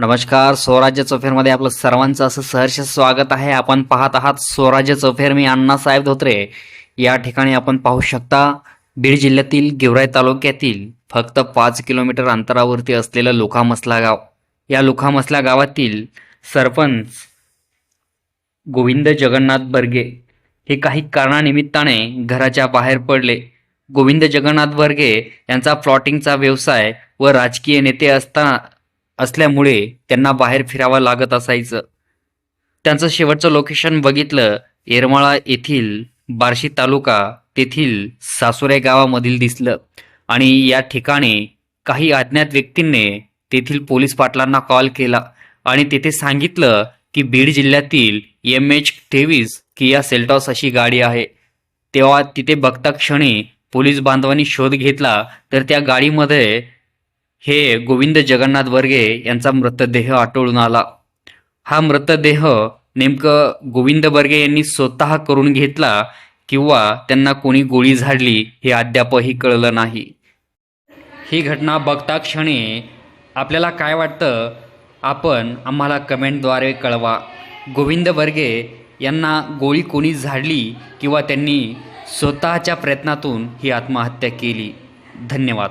नमस्कार स्वराज्य चौफेरमध्ये आपलं सर्वांचं असं सहर्ष स्वागत आहे. आपण पाहत आहात स्वराज्य चौफेर मी अण्णासाहेब धोत्रे. या ठिकाणी आपण पाहू शकता बीड जिल्ह्यातील गेवराई तालुक्यातील फक्त पाच किलोमीटर अंतरावरती असलेलं लोखामसला गाव. या लोखामसला गावातील सरपंच गोविंद जगन्नाथ बर्गे हे काही कारणानिमित्ताने घराच्या बाहेर पडले. गोविंद जगन्नाथ बर्गे यांचा प्लॉटिंगचा व्यवसाय व राजकीय नेते असताना असल्यामुळे त्यांना बाहेर फिरावं लागत असायचं. त्यांचं शेवटचं लोकेशन बघितलं येरमाळा येथील बार्शी तालुका तेथील सासुरे गावामधील दिसलं. आणि या ठिकाणी काही अज्ञात व्यक्तींनी तेथील पोलीस पाटलांना कॉल केला आणि तेथे सांगितलं की बीड जिल्ह्यातील एम एच तेवीस किया सेल्टॉस अशी गाडी आहे. तेव्हा तिथे बघता क्षणी पोलीस बांधवांनी शोध घेतला तर त्या गाडीमध्ये हे गोविंद जगन्नाथ वर्गे यांचा मृतदेह आटोळून आला. हा मृतदेह नेमकं गोविंद बर्गे यांनी स्वतः करून घेतला किंवा त्यांना कोणी गोळी झाडली हे अद्यापही कळलं नाही. ही घटना बघता क्षणी आपल्याला काय वाटतं? आपण आम्हाला कमेंटद्वारे कळवा. गोविंद बर्गे यांना गोळी कोणी झाडली किंवा त्यांनी स्वतःच्या प्रयत्नातून ही आत्महत्या केली? धन्यवाद.